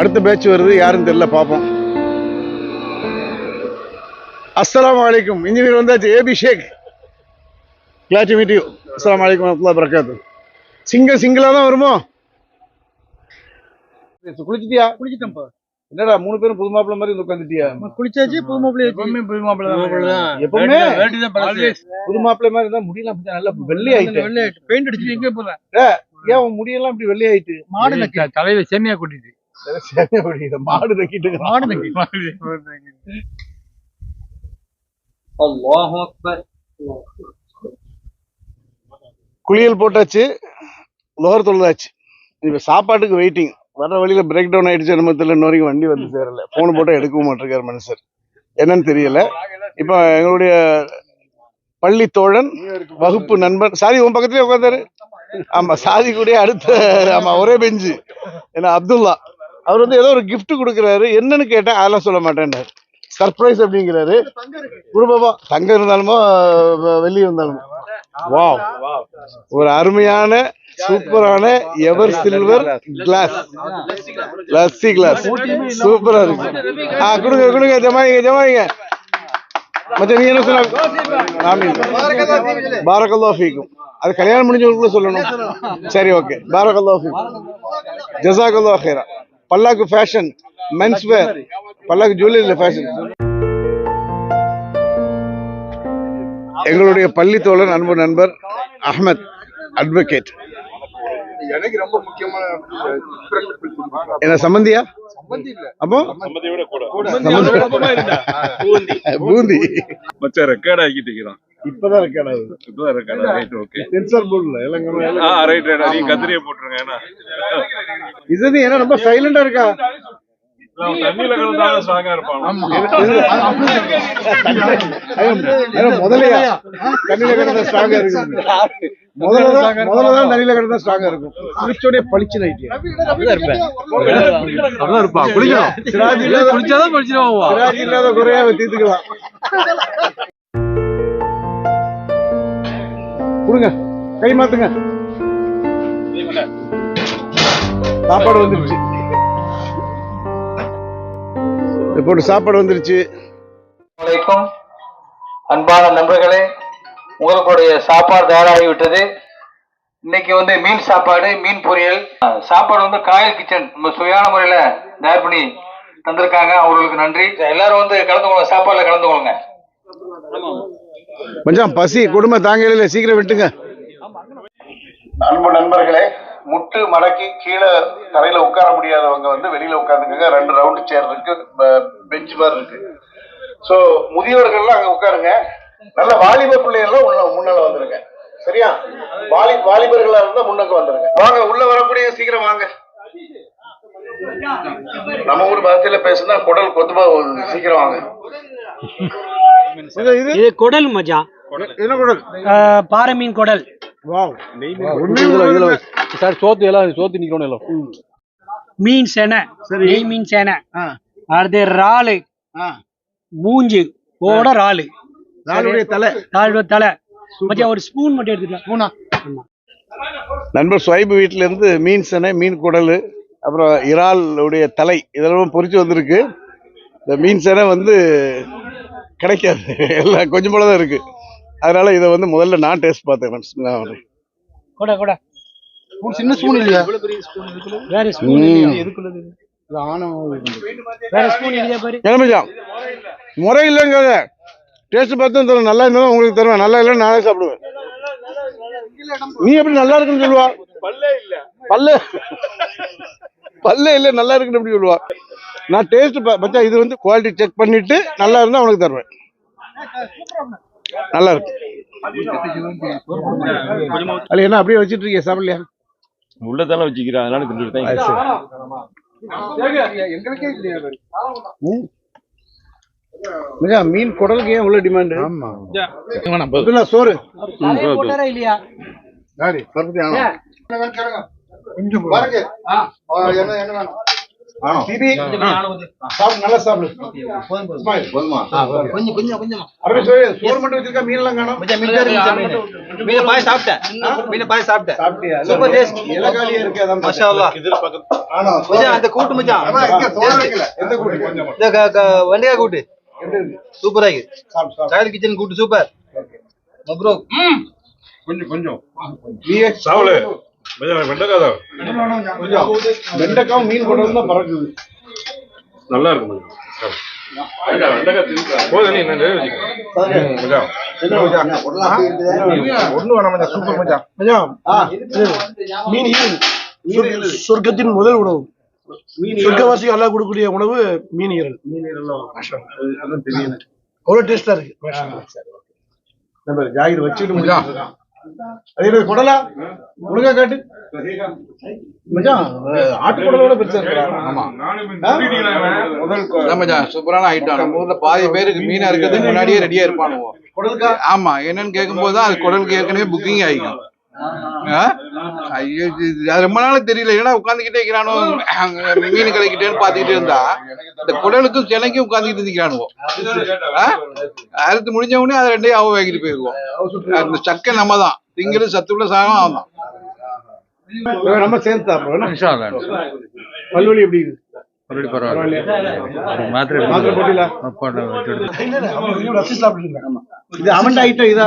அடுத்த பேட்ச் வருது யாருன்னு தெரியல பார்ப்போம். அஸ்ஸலாமு அலைக்கும். இன்ஜினியர் வந்தாச்சு AB Shaikh glad meet you அஸ்ஸலாமு அலைக்கும் வரமத்துல்லாஹி வரகாத்து சிங்கிள் சிங்கிளா தான் வருமோ? குளிச்சிட்டியா? குளிச்சிட்டோம்ப்பா என்னடா மூணு பேரும் புது மாப்பிள்ள மாதிரி உட்காந்துட்டியா குளிச்சாச்சு புது மாப்பிள்ளை எப்பவுமே புது மாப்பிள்ளை எப்பவுமே புது மாப்பிள்ளை மாதிரி இருந்தா முடியலாம் நல்லா வெள்ளை ஆயிட்டு வெள்ளை பெயிண்ட் அடிச்சு எங்க போற ஏன் உன் முடியெல்லாம் இப்படி வெள்ளை ஆயிட்டு மாடு தலையில சேமியா கொட்டிட்டு. மாடு நக்கி குளியல் போட்டாச்சு லோகர் தொழுதாச்சு. இப்ப சாப்பாட்டுக்கு வெயிட்டிங் வர வழியில பிரேக் டவுன் ஆயிடுச்சு நம்ம தெரியல இன்ன வரைக்கும் வண்டி வந்து சேரல. போன் போட்டா எடுக்கவும் மாட்டிருக்காரு மனுஷர். என்னன்னு தெரியல. இப்போ எங்களுடைய பள்ளி தோழன் வகுப்பு நண்பர் சாதி உன் பக்கத்துலயே உட்காந்தாரு ஆமா சாதி கூட அடுத்த ஆமா ஒரே பெஞ்சு ஏன்னா அப்துல்லா. அவர் வந்து ஏதோ ஒரு கிஃப்ட் கொடுக்குறாரு. என்னன்னு கேட்டால் அதெல்லாம் சொல்ல மாட்டேன்னாரு சர்ப்ரைஸ் அப்படிங்கிறாரு. குடும்பமா? தங்கம் இருந்தாலுமோ வெளியே வெள்ளி இருந்தாலுமோ. வாவ் ஒரு அருமையான சூப்பரான ever silver glass lassi glass சூப்பரா இருக்கு. ஆ கொடுங்க கொடுங்க ஜமாயிங்க ஜமாயிங்க. மற்ற நீங்க என்ன சொன்ன பாரகல்லா ஃபீக்கும். அது கல்யாணம் முடிஞ்சவங்களுக்குள்ள சொல்லணும். சரி ஓகே. பாரகல்லா ஃபீக்கும். ஜசாகல்லா ஹேரா பல்லாக்கு ஃபேஷன் மென்ஸ் வேர் பல்லாக்கு ஜுவல்லரியில் ஃபேஷன் எங்களுடைய பள்ளி தோழர் அன்பு நண்பர் அஹ்மத் அட்வொகேட் எனக்கு ரொம்ப முக்கியமான என்ன சம்பந்தியா? அப்போ? பூந்தி. மச்சா ரெக்கார்ட் ஆக்கிட்டீங்களா இப்பதான் ஆகுது இப்பதான் ரெக்கார்ட் ரைட் ஓகே சென்சார் போர்டுல எல்லாம் ஆ ரைட் ரைட் நீங்க கத்திரியை போட்டுருங்க ஏன்னா இது என்ன ரொம்ப சைலண்டா இருக்கா? முதலையா? தண்ணியில கிடந்தா ஸ்ட்ராங்கா இருக்கும். முதல்லதான் முதல்லதான் தண்ணியில கிடந்தா ஸ்ட்ராங்கா இருக்கும். குளிச்சோடய பளிச்சு நைட்டு இருப்பான். குளிக்கணும். சிராஜ் இல்லாத குளிச்சாதான் படிச்சிருவான் சிராஜ் இல்லாத குறையா தீர்த்துக்கலாம் கொடுங்க. கை மாத்துங்க. சாப்பாடு வந்துருச்சு. போட்டு சாப்பாடு வந்துருச்சு. வலைக்கும் அன்பான நண்பர்களே உங்களுடைய சாப்பாடு தயாராகிவிட்டது இன்னைக்கு வந்து மீன் சாப்பாடு மீன் பொரியல். சாப்பாடு வந்து காயல் கிச்சன். நம்ம சுவையான முறையில தயார் பண்ணி தந்திருக்காங்க. அவர்களுக்கு நன்றி. எல்லாரும் வந்து கலந்து கொள்ளுங்க. சாப்பாடுல கலந்து கொள்ளுங்க. மச்சான் பசி கொடுமை தாங்கல சீக்கிரம் விட்டுங்க. அன்பு நண்பர்களே முட்டு மடக்கி கீழே தரையில உட்கார முடியாதவங்க வந்து வெளியில உட்காந்துக்கங்க. ரெண்டு ரவுண்டு சேர் இருக்கு பெஞ்ச் மாதிரி இருக்கு. சோ முதியவர்கள்லாம் அங்க உட்காருங்க. நல்ல வாலிப பிள்ளைகள்லாம் உள்ள முன்னால வந்துருங்க. சரியா? வாலி வாலிபர்களா இருந்தா முன்னக்கு வந்துருங்க. வாங்க உள்ள வரக்கூடிய சீக்கிரம் வாங்க. நம்ம ஊர் பாஷையில பேசுனா குடல் கொத்துமா. சீக்கிரம் வாங்க. இது? குடல் மச்சான் என்ன குடல்? பாறை மீன் குடல். வாவ். சார் சோத்து எல்லாம் சோத்து நிக்கணும் எல்லாம். மீன் செனை. நெய் மீன் செனை. ஆ. அடுத்து இறாலு. ஆ. மூஞ்சு. ஓட இறாலு. நாளுடைய தலை. தாழ்வு தலை. மச்சான் ஒரு ஸ்பூன் மட்டும் எடுத்துக்கலாம். நண்பர் ஸ்வைப் வீட்ல இருந்து மீன் செனை மீன் குடல் அப்புறம் இறால் உடைய தலை. இதெல்லாம் பொரிச்சு வந்திருக்கு. இந்த மீன் செனை வந்து கிடைக்காது. எல்லாம் கொஞ்சம் போல தான் இருக்கு. அதனால இதை வந்து முதல்ல நான் டேஸ்ட் பார்த்தேன். நான். கூட கூட. சின்ன ஸ்பூன் இல்லையா? வேற ஸ்பூன் ம். வேற ஸ்பூன் இல்லையா பாரு? என்ன மச்சான்? முறை இல்லைங்க டேஸ்ட் பார்த்து தருவேன். நல்லா இருந்தாலும் உங்களுக்கு தருவேன். நல்லா இல்லைன்னு நானே சாப்பிடுவேன். நீ எப்படி நல்லா இருக்குன்னு சொல்லுவா? பல்லே இல்ல. பல்லே. பல்லே இல்ல நல்லா இருக்குன்னு எப்படி சொல்லுவா? நான் டேஸ்ட் பச்சா இது வந்து குவாலிட்டி செக் பண்ணிட்டு நல்லா இருந்தா உனக்கு தருவேன். நல்லா இருக்கு. அது என்ன அப்படியே வச்சிட்டு இருக்கீங்க சாப்பிடலையா? உள்ளதானே வச்சுக்கிறேன். அதனால. மச்சான், மீன் குடலுக்கு ஏன் இவ்வளவு டிமாண்ட் சோறு. இல்லையா? கொஞ்சம் வெண்டைக்காய் கூட்டு. எப்படி இருக்கு? சூப்பரா இருக்கு. கிச்சன் கூட்டு சூப்பர். கொஞ்சம் கொஞ்சம். சாவல. வெண்டைக்காய் தான். மீன் கொண்டு வந்தா பறக்குது. நல்லா இருக்கும் சொர்க்கத்தின் முதல் உணவு. சொர்க்கவாசி எல்லாம் கொடுக்கக்கூடிய உணவு மீன் ஈரல் மீன் ஈரல் தெரியல அவ்வளவு டேஸ்டா இருக்கு. நம்ம ஜாகிர் வச்சுட்டு முடிஞ்சான் அதே குடலா? ஒழுங்கா காட்டு. மச்சான் ஆட்டு குடலோட பெருசா இருக்கா ஆமா. நானும் இப்ப சொல்லிட்டீங்களா இவன்? முதல் கொ- மச்சான் சூப்பரான ஐட்டம் நம்ம ஊர்ல பாதி பேருக்கு மீன் இருக்கிறதுக்கு முன்னாடியே ரெடியா இருப்பானுங்க குடலுக்கா? ஆமா என்னன்னு கேட்கும்போது தான் அது குடலுக்கு ஏற்கனவே புக்கிங் ஆகிக்கும்? ஐயோ, ரொம்ப நாள் தெரியல. ஏன்னா உட்காந்துக்கிட்டே இருக்கிறானோ? மீன் கிடைக்கிட்டேன்னு பாத்துக்கிட்டு இருந்தா. இந்த குடலுக்கும் சிலைக்கும் உட்காந்துக்கிட்டு இருக்கிறானுவோ? அறுத்து முடிஞ்ச உடனே அதை ரெண்டையும் அவ வாங்கிட்டு போயிருவோம் அந்த சக்கை நம்ம தான் திங்கிறது சத்துள்ள சாதம் அவன் தான் நம்ம சேர்ந்து பல்வலி எப்படி இது அவன் ஐட்டம் இதா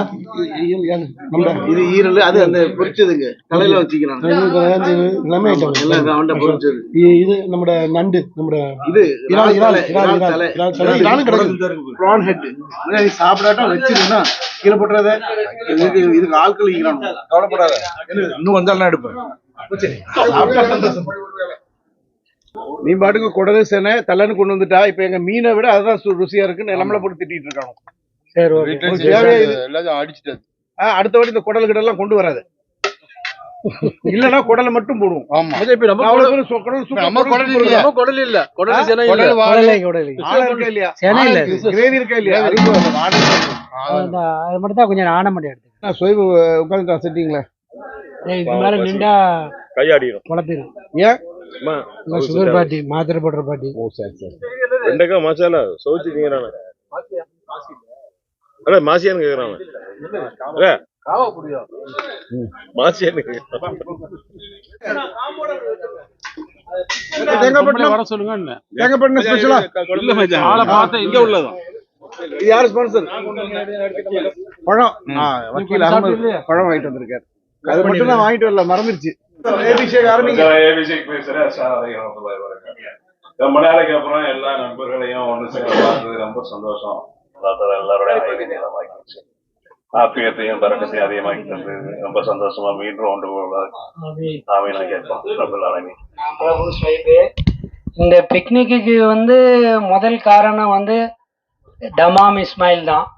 இது? ஈரல் அது அந்த பொரிச்சதுங்க தலையில வச்சுக்கிறான். எல்லாமே ஐட்டம் அவன்கிட்ட பொரிச்சது இது நம்ம நண்டு நம்ம இது இறால் இறால் இறால் இறால் இறால் தலை. இறாலும் கிடக்குது ப்ரான் ஹெட் நீ சாப்பிடாட்டம் வச்சிருந்தா கீழே போட்டுறத. இதுக்கு இதுக்கு ஆட்கள் ஈரான் கவலைப்படாத. இன்னும் வந்தாலும் எடுப்பேன். சாப்பிட்டா சந்தோஷம். நீ பாட்டுக்கு குடலு சேனை தலன்னு கொண்டு வந்துட்டா. இப்ப எங்க மீனை விட அதுதான் ருசியா இருக்குன்னு நம்மள போட்டு திட்டிட்டு இருக்காங்க. சரி அடிச்சுட்டு அடுத்த வாட்டி இந்த குடல் கிடலாம் கொண்டு வராது. இல்லனா குடலை மட்டும் போடுவோம். ஆமா. இப்ப நம்ம அவ்வளவு குடல் பேரும் சொ- குடல் சூப்பர் நம்ம குடல் குடல் இல்ல. நம்ம குடல் இல்ல. குடல் சென இல்ல. குடலை குடலை ஆழம் இருக்கா இல்லையா? செனை இல்ல. கிரேவி இருக்கா இல்லையா? அது வாடை அந்த அது மட்டும் தான் கொஞ்சம் ஆன மட்டும் எடுத்து நான் சொய்வு உட்காந்துட்டா செட்டிங்களா மேல குழப்பிடும் ஏன்? சுகர் பாட்டி மாத்திரை போடுற பாட்டி. வெண்டைக்காய் மசாலா சோச்சிட்டீங்க அட மாசியான்னு கேக்குறான் அட, மாசியான்னு கேக்குறான். தேங்காய்பட்டினம் வர சொல்லுங்க தேங்காய்பட்டினம் ஸ்பெஷலா இல்ல மச்சான். ஆளை பார்த்தா இங்க உள்ளதான். இது யாரு ஸ்பான்சர் பழம். ஆ, வக்கீல் அகமது பழம் வாங்கிட்டு வந்திருக்காரு. அது மட்டும் நான் வாங்கிட்டு வரல மறந்துருச்சு. அபிஷேக் ஏபிசிக்கு பேசுறேன். ரொம்ப நாளைக்கு அப்புறம் எல்லா நண்பர்களையும் ஒன்று சேர்ந்து பார்த்தது ரொம்ப சந்தோஷம். எல்லாரோட. ஆப்பியத்தையும் பறக்கத்தையும் அதிகமாக்கி தந்தது. ரொம்ப சந்தோஷமா மீண்டும் ஒன்று போக ஆமீன் கேட்போம். பிரபு இந்த பிக்னிக்கு வந்து முதல் காரணம் வந்து டமாம் இஸ்மாயில் தான்.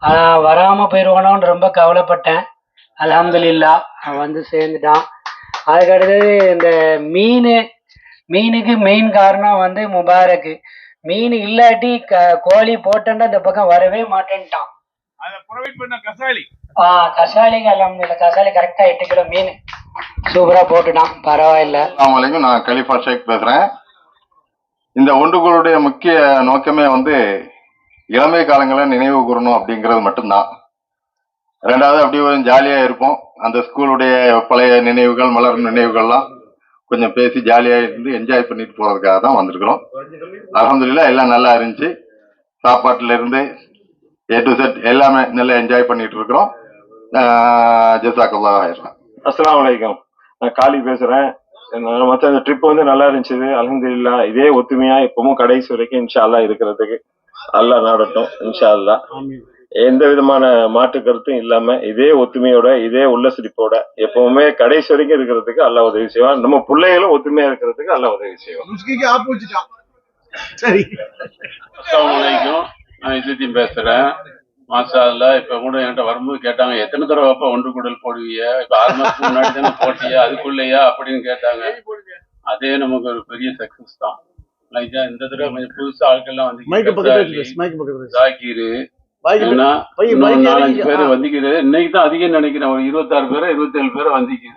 ஆஹ் வராம போயிடுவானோன்னு ரொம்ப கவலைப்பட்டேன். அல்ஹம்துலில்லா அவன் வந்து சேர்ந்துட்டான். அதுக்கடுத்தது இந்த மீன் மீனுக்கு மெயின் காரணம் வந்து முபாரக்கு. மீன் இல்லாட்டி க கோழி போட்டேன்னா இந்த பக்கம் வரவே மாட்டேன்ட்டான். அதை ப்ரொவைட் பண்ண கசாலி. ஆ கசாலிக்கு அல்ஹம்துலில்லா கசாலி கரெக்டா எட்டு கிலோ மீன். சூப்பரா போட்டுட்டான் பரவாயில்ல. வலைக்கும் நான் கலிஃபா ஷேக் பேசுறேன். இந்த ஒன்றுகளுடைய முக்கிய நோக்கமே வந்து இளமை காலங்களை நினைவு கூறணும் அப்படிங்கிறது மட்டும்தான். ரெண்டாவது அப்படியே கொஞ்சம் ஜாலியா இருப்போம். அந்த ஸ்கூலுடைய பழைய நினைவுகள் மலர் நினைவுகள்லாம் கொஞ்சம் பேசி ஜாலியா இருந்து என்ஜாய் பண்ணிட்டு போறதுக்காக தான் வந்திருக்கிறோம். அல்ஹம்துலில்லாஹ் எல்லாம் நல்லா இருந்துச்சு. சாப்பாட்டுல இருந்து ஏ டு செட் எல்லாமே நல்லா என்ஜாய் பண்ணிட்டு இருக்கிறோம். ஜசாக்கல்லா ஆயிரம் அஸ்ஸலாமு அலைக்கும். நான் காளி பேசுறேன். என்ன மச்சான் இந்த ட்ரிப் வந்து நல்லா இருந்துச்சு. அல்ஹம்துலில்லாஹ் இதே ஒத்துமையா இப்பவும் கடைசி வரைக்கும் இன்ஷா அல்லாஹ் இருக்கிறதுக்கு. அல்லாஹ் நாடட்டும் இன்ஷா அல்லாஹ் எந்த விதமான மாற்று கருத்தும் இல்லாம இதே ஒத்துமையோட இதே உள்ள சிரிப்போட எப்பவுமே கடைசி வரைக்கும் இருக்கிறதுக்கு அல்லாஹ் உதவி செய்வான். நம்ம பிள்ளைகளும் ஒத்துமையா இருக்கிறதுக்கு அல்லாஹ் உதவி செய்வான். சரி. நான் இசுத்தீன் பேசுறேன். அல்லா இப்ப கூட என்கிட்ட வரும்போது கேட்டாங்க எத்தனை தடவை அப்ப ஒன்று கூடல் போடுவீங்க? இப்ப ஆறு மாசத்துக்கு முன்னாடி தானே போட்டியா? அதுக்குள்ளேயா? அப்படின்னு கேட்டாங்க. அதே நமக்கு ஒரு பெரிய சக்சஸ் தான். லைட்டா இந்த தடவை கொஞ்சம் புதுசா ஆட்கள்லாம் மைக்கு வந்து ஜாக்கிரு நாலஞ்சு? பேர். வந்திக்குது. இன்னைக்கு தான் அதிகம் நினைக்கிறேன். ஒரு இருபத்தாறு பேரோ இருபத்தேழு பேரோ வந்திக்குது.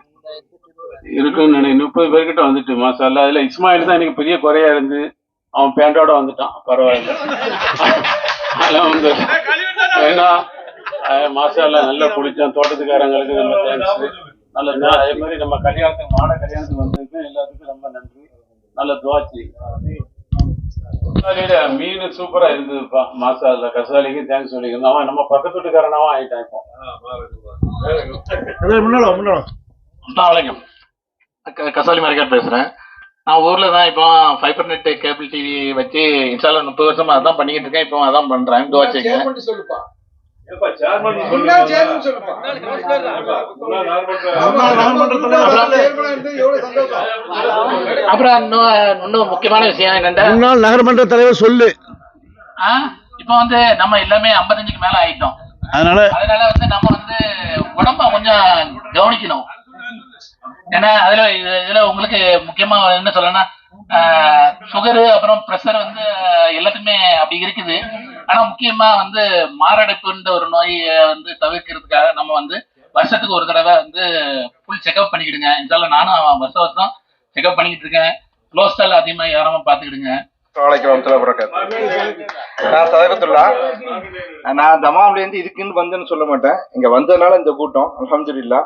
இருக்குன்னு நினை முப்பது பேர்கிட்ட வந்துட்டு மாசால அதுல இஸ்மாயில் தான் எனக்கு பெரிய குறையா இருந்து அவன் பேண்டோட வந்துட்டான். பரவாயில்ல. அதெல்லாம் வந்து ஏன்னா மாசால நல்லா குளிச்சான் தோட்டத்துக்காரங்களுக்கு ரொம்ப தேங்க்ஸ் நல்ல அதே மாதிரி நம்ம கல்யாணத்துக்கு மாட கல்யாணத்துக்கு வந்ததுக்கு எல்லாத்துக்கும் ரொம்ப நன்றி. நல்ல துவாச்சி மீன் சூப்பரா இருந்ததுப்பா. மாசால கசாலிக்கு தேங்க்ஸ் சொல்லிக்கிறோம் அவன் நம்ம பக்கத்து வீட்டுக்காரனாவும் ஆயிட்டான் இப்போ. வணக்கம். க- கசாலி மார்க்கெட் பேசுறேன். நான் ஊர்ல தான் இப்போ ஃபைபர் நெட் கேபிள் டிவி வச்சு இன்ஸ்டால முப்பது வருஷமா அதான் பண்ணிக்கிட்டு இருக்கேன். இப்போ அதான் பண்றேன். அப்புறம் இன்னும் இன்னும் முக்கியமான விஷயம் என்னன்னா முன்னாள் நகர்மன்ற தலைவர் சொல்லு. ஆ, இப்போ வந்து நம்ம எல்லாமே ஐம்பத்தஞ்சுக்கு மேல ஆயிட்டோம். அதனால அதனால வந்து நம்ம வந்து உடம்ப கொஞ்சம் கவனிக்கணும். ஏன்னா அதுல இது- இதுல உங்களுக்கு முக்கியமா என்ன சொல்லணும்னா சுகரு அப்புறம் ப்ரெஷர் வந்து எல்லாத்துக்குமே அப்படி இருக்குது. ஆனா முக்கியமா வந்து மாரடைப்புன்ற ஒரு நோயை வந்து தவிர்க்கிறதுக்காக நம்ம வந்து வருஷத்துக்கு ஒரு தடவை வந்து ஃபுல் செக்அப் பண்ணிக்கிடுங்க. இதெல்லாம் நானும் வருஷம் வருஷம் செக்அப் பண்ணிக்கிட்டு இருக்கேன். குளோஸ்டால் அதிகமா யாராம பாத்துக்கிடுங்க நான் சதகத்துல்லா. நான் தமாம்ல இதுக்குன்னு வந்தேன்னு சொல்ல மாட்டேன். இங்க வந்ததுனால இந்த கூட்டம் அலமதுல்லா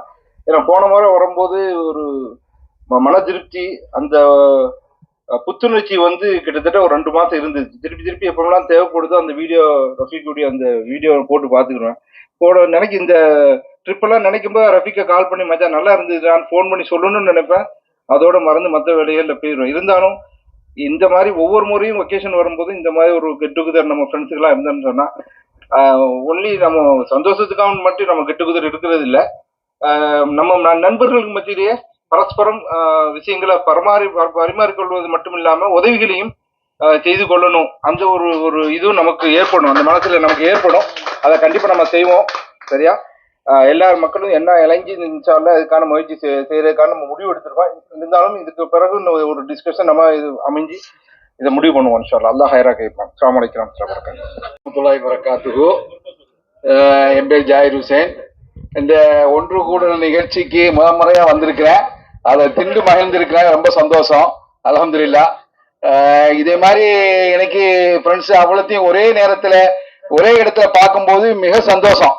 ஏன்னா போன முறை வரும்போது ஒரு மன திருப்தி அந்த புத்துணர்ச்சி வந்து கிட்டத்தட்ட ஒரு ரெண்டு மாசம் இருந்தது திருப்பி திருப்பி எப்பெல்லாம் தேவைப்படுதோ அந்த வீடியோ ரஃபீக்குடைய அந்த வீடியோ போட்டு பார்த்துக்கிடுவேன் போட நினைக்க இந்த ட்ரிப் எல்லாம் நினைக்கும் போது ரஃபீக்கை கால் பண்ணி மச்சா நல்லா இருந்ததுடான்னு ஃபோன் பண்ணி சொல்லணும்னு நினைப்பேன். அதோட மறந்து மற்ற வேலைகளில் போயிடும் இருந்தாலும் இந்த மாதிரி ஒவ்வொரு முறையும் ஒகேஷன் வரும்போது இந்த மாதிரி ஒரு கெட் டுகெதர் நம்ம ஃப்ரெண்ட்ஸுக்கெல்லாம் இருந்தோம்னு சொன்னா ஒன்லி நம்ம சந்தோஷத்துக்காக மட்டும் நம்ம கெட் டுகெதர் இருக்கிறது இல்லை. நம்ம நண்பர்களுக்கு மத்தியிலேயே பரஸ்பரம் விஷயங்களை பரமாறி ப- பரிமாறிக்கொள்வது மட்டும் இல்லாம உதவிகளையும் செய்து கொள்ளணும். அந்த ஒரு ஒரு இதுவும் நமக்கு ஏற்படும் அந்த மனசுல நமக்கு ஏற்படும். அதை கண்டிப்பா நம்ம செய்வோம். சரியா? எல்லா மக்களும் என்ன இளைஞ்சி இன்ஷால்ல அதுக்கான முயற்சி செய்யறதுக்கான நம்ம முடிவு எடுத்திருக்கோம். இருந்தாலும் இதுக்கு பிறகு ஒரு டிஸ்கஷன் நம்ம இது அமைஞ்சு இதை முடிவு பண்ணுவோம் இன்ஷால்லா அல்லா ஹைரா கேட்பான். அஸ்ஸலாமு அலைக்கும் வரஹ்மத்துல்லாஹி வரமத்துல்லாஹி என் பேர் ஜாயிர் ஹுசேன். இந்த ஒன்று கூட நிகழ்ச்சிக்கு முத முறையா வந்திருக்கிறேன். அதை திண்டு மகிழ்ந்திருக்கிறேன். ரொம்ப சந்தோஷம். அலமதுல்லா இதே மாதிரி எனக்கு ஃப்ரெண்ட்ஸ் அவ்வளோத்தையும் ஒரே நேரத்தில் ஒரே இடத்துல பார்க்கும்போது மிக சந்தோஷம்.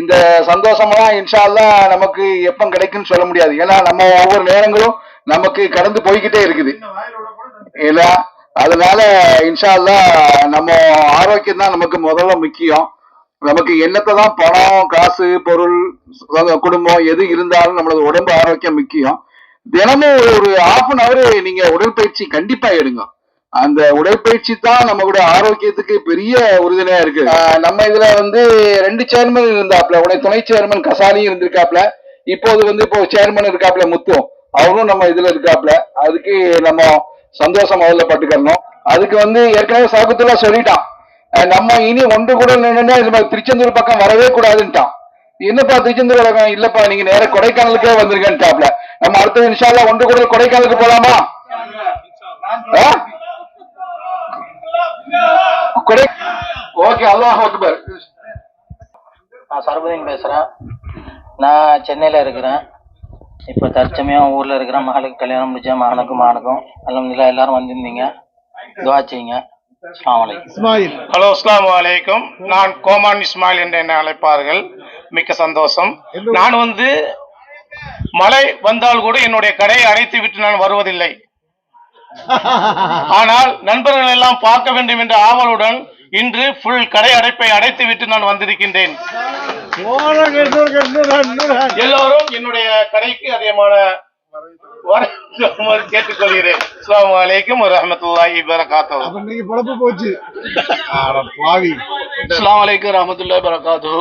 இந்த சந்தோஷமெல்லாம் இன்ஷால்லா நமக்கு எப்போ கிடைக்குன்னு சொல்ல முடியாது. ஏன்னா நம்ம ஒவ்வொரு நேரங்களும் நமக்கு கடந்து போய்கிட்டே இருக்குது. இல்லை அதனால இன்ஷால்லா நம்ம ஆரோக்கியம் தான் நமக்கு முதல்ல முக்கியம். நமக்கு என்னத்தை தான் பணம் காசு பொருள் குடும்பம் எது இருந்தாலும் நம்மளது உடம்பு ஆரோக்கியம் முக்கியம். தினமும் ஒரு ஹாஃப் அன் அவர் நீங்க உடற்பயிற்சி கண்டிப்பா எடுங்க. அந்த உடற்பயிற்சி தான் நம்மளுடைய ஆரோக்கியத்துக்கு பெரிய உறுதுணையா இருக்கு. நம்ம இதுல வந்து ரெண்டு சேர்மன் இருந்தாப்ல. உடைய துணை சேர்மன் கசாலியும் இருந்திருக்காப்ல. இப்போது வந்து இப்போ சேர்மன் இருக்காப்ல முத்தும் அவரும் நம்ம இதுல இருக்காப்ல. அதுக்கு நம்ம சந்தோஷம் முதல்ல பட்டுக்கணும். அதுக்கு வந்து ஏற்கனவே சாகுத்துல்லா சொல்லிட்டான். நம்ம இனி ஒன்று கூட நின்னுன்னா மாதிரி திருச்செந்தூர் பக்கம் வரவே கூடாதுன்ட்டான். என்னப்பா திருச்செந்தூர் பக்கம்? இல்லப்பா நீங்க நேர கொடைக்கானலுக்கே வந்திருக்கேன்ட்டாப்ல. நம்ம அடுத்தது இன்ஷால்லா ஒன்று கூட கொடைக்கானலுக்கு போலாமா? ஆ? கொடை ஓகே அல்லாஹ் அக்பர். நான் சரபதீன் பேசுகிறேன் நான் சென்னையில் இருக்கிறேன். இப்போ தற்சமயம் ஊரில் இருக்கிற மகளுக்கு கல்யாணம் முடிச்சா மகனுக்கும் மகனுக்கும் அல்ஹம்துலில்லாஹ் எல்லாரும் வந்திருந்தீங்க. துவா செய்யுங்க. இஸ்மாயில். ஹலோ அஸ்லாம் வலைக்கும் நான் கோமான் இஸ்மாயில் என்று என்னை அழைப்பார்கள். மிக்க சந்தோஷம். நான் வந்து மழை வந்தால் கூட என்னுடைய கடையை அடைத்து விட்டு நான் வருவதில்லை. ஆனால் நண்பர்கள் எல்லாம் பார்க்க வேண்டும் என்ற ஆவலுடன் இன்று ஃபுல் கடை அடைப்பை அடைத்து விட்டு நான் வந்திருக்கின்றேன். எல்லோரும் என்னுடைய கடைக்கு அதிகமான கேட்டுக்கொள்கிறேன். அஸ்ஸலாமு அலைக்கும் வரஹ்மத்துல்லாஹி வரகாத்துஹு அப்ப இன்னைக்கு பொழப்பு போச்சு. பாவி. அஸ்லாம் வலைக்கம் ரஹமத்துல்லாஹி வரகாத்து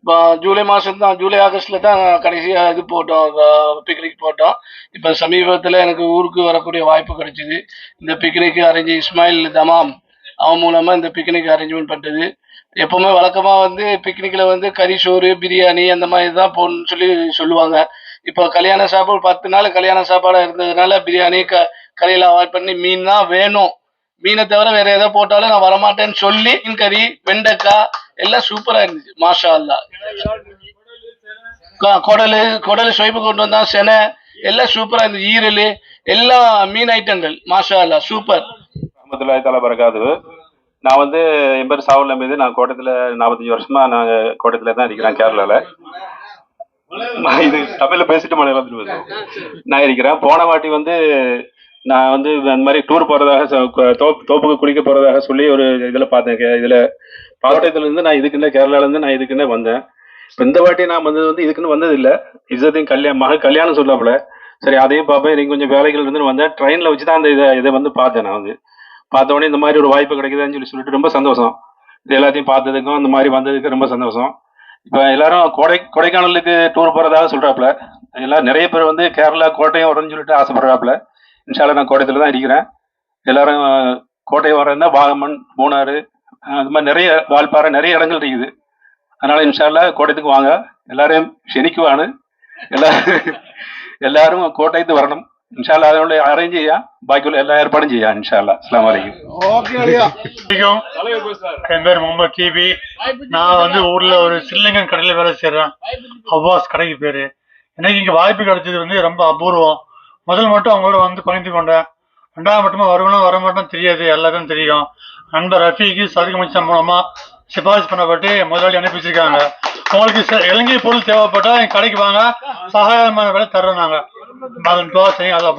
இப்போ ஜூலை மாதம் தான் ஜூலை ஆகஸ்ட்ல தான் கடைசியாக இது போட்டோம் பிக்னிக் போட்டோம். இப்போ சமீபத்தில் எனக்கு ஊருக்கு வரக்கூடிய வாய்ப்பு கிடைச்சிது. இந்த பிக்னிக் அரேஞ்ச் இஸ்மாயில் தமாம் அவன் மூலமாக இந்த பிக்னிக் அரேஞ்ச்மெண்ட் பண்ணது எப்பவுமே வழக்கமாக வந்து பிக்னிக்கில் வந்து கறி சோறு பிரியாணி அந்த மாதிரி தான் போகணும்னு சொல்லி சொல்லுவாங்க. இப்போ கல்யாண சாப்பாடு பத்து நாள் கல்யாண சாப்பாடாக இருந்ததுனால பிரியாணி க கறியில் அவாய்ட் பண்ணி மீன் தான் வேணும். மீனை தவிர வேற எதை போட்டாலும் நான் வரமாட்டேன்னு சொல்லி மீன் கறி வெண்டைக்காய் எல்லாம் சூப்பராக இருந்துச்சு. மாஷா அல்லா குடல் குடலு குடலு கொண்டு வந்தான் செனை எல்லாம் சூப்பராக இருந்துச்சு. ஈரல் எல்லா மீன் ஐட்டங்கள் மாஷா அல்லா சூப்பர் ரஹமத்துல்லாஹி தஆலா பரகாது நான் வந்து என் பேர் சாவுல் மீது நான் கோட்டத்தில் நாற்பத்தஞ்சு வருஷமா நான் கோட்டத்தில் தான் இருக்கிறேன் கேரளாவில் இது தமிழ்ல பேசிட்டு மலையாளத்தில் பேசுவேன் நான் இருக்கிறேன். போன வாட்டி வந்து நான் வந்து அந்த மாதிரி டூர் போறதாக தோப்புக்கு குளிக்க போறதாக சொல்லி ஒரு இதுல பார்த்தேன். இதுல பாவட்டத்துல இருந்து நான் இதுக்குன்னு கேரளால இருந்து நான் இதுக்குன்னு வந்தேன். இப்ப இந்த வாட்டி நான் வந்தது வந்து இதுக்குன்னு வந்தது இல்ல இசத்தையும் கல்யாணம் மக கல்யாணம் சொல்லாப்புல சரி அதையும் பார்ப்பேன். எனக்கு கொஞ்சம் வேலைகள் இருந்து வந்தேன். ட்ரெயின்ல வச்சு தான் அந்த இதை இதை வந்து பார்த்தேன் நான் வந்து. பார்த்த உடனே இந்த மாதிரி ஒரு வாய்ப்பு கிடைக்குதுன்னு சொல்லி சொல்லிட்டு ரொம்ப சந்தோஷம். இது எல்லாத்தையும் பார்த்ததுக்கும் இந்த மாதிரி வந்ததுக்கு ரொம்ப சந்தோஷம். இப்போ எல்லாரும் கோடை கொடைக்கானலுக்கு டூர் போகிறதாக சொல்கிறாப்புல எல்லாம் நிறைய பேர் வந்து கேரளா கோட்டையும் வரணும்னு சொல்லிட்டு ஆசைப்படுறாப்புல. இன்ஷால நான் கோட்டத்தில் தான் இருக்கிறேன். எல்லாரும் கோட்டை வரேன்னா வாகமன் மூணாறு அது மாதிரி நிறைய வால்பாறை நிறைய இடங்கள் இருக்குது. அதனால இன்ஷால கோட்டையத்துக்கு வாங்க. எல்லாரையும் செனிக்குவானு எல்லாரும் எல்லாரும் கோட்டையத்து வரணும். ഇൻഷാല്ല അതിനുള്ള അറേഞ്ച് ചെയ്യാം ബാക്കിയുള്ള എല്ലാ ഏർപ്പാടും ചെയ്യാം ഇൻഷാല്ല അസ്സാം വലൈക്കും என் பேர் முகமது டிவி நான் வந்து ஊர்ல ஒரு சில்லங்கன் கடையில வேலை செய்யறேன் அவ்வாஸ் கடைக்கு பேரு எனக்கு இங்க வாய்ப்பு கிடைச்சது வந்து ரொம்ப அபூர்வம் முதல் மட்டும் அவங்களோட வந்து பகிர்ந்து கொண்டேன் ரெண்டாவது மட்டுமா வருவனும் வர மாட்டோம் தெரியாது எல்லாருக்கும் தெரியும் நண்பர் ரஃபீக்கு சதுக்கு மச்சம் மூலமா சிபாரிசு பண்ணப்பட்டு முதலாளி அனுப்பி வச்சிருக்காங்க உங்களுக்கு ச- இலங்கை பொருள் தேவைப்பட்டா என் கடைக்கு வாங்க சகாயமான விலை தர்றோம் நாங்க துவா செய்யும் அதை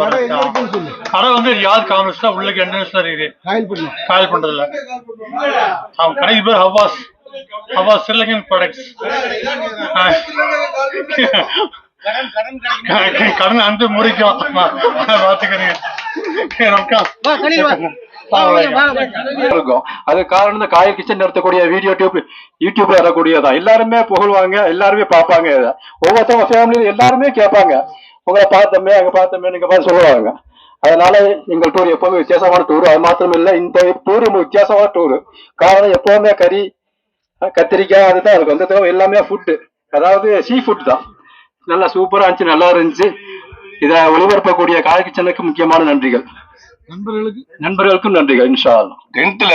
கடை வந்து யார் தான் உள்ளுக்கு என்ட்ரன்ஸ்ல இருக்குது காயல் பண்றதுல. அவன் கடைக்கு பேர் ஹவாஸ். ஹவாஸ் ஸ்ரீலங்கன் ப்ராடக்ட்ஸ் கடன் அன்று முறிக்கும். பாத்துக்கிறீங்க இருக்கும். அது காரணம் இந்த காயல் கிச்சன் நடத்தக்கூடிய வீடியோ டியூப் யூடியூப்ல வரக்கூடியதான் எல்லாருமே புகழ்வாங்க எல்லாருமே பார்ப்பாங்க இதை. ஒவ்வொருத்தவங்க ஃபேமிலியில எல்லாருமே கேட்பாங்க. உங்களை பார்த்தோமே அங்க பார்த்தோமே நீங்க பார்த்து சொல்லுவாங்க. அதனால எங்கள் டூர் எப்பவுமே வித்தியாசமான டூர் அது மாத்திரம் இல்ல இந்த டூர் வித்தியாசமான டூர் காரணம் எப்பவுமே கறி கத்திரிக்காய் அதுதான் அந்த தவிர எல்லாமே ஃபுட்டு அதாவது சீ ஃபுட் தான். நல்லா சூப்பரா இருந்துச்சு நல்லா இருந்துச்சு. இதை ஒளிபரப்பக்கூடிய காயல் கிச்சனுக்கு முக்கியமான நன்றிகள். நண்பர்களுக்கு? நண்பர்களுக்கும் நன்றிகள் இன்ஷா அல்லாஹ் டென்த்ல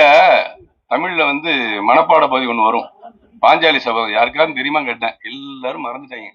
தமிழ்ல வந்து மனப்பாட பகுதி ஒண்ணு வரும். பாஞ்சாலி சபதம் யாருக்காவது தெரியுமா கேட்டேன். எல்லாரும் மறந்துட்டாங்க.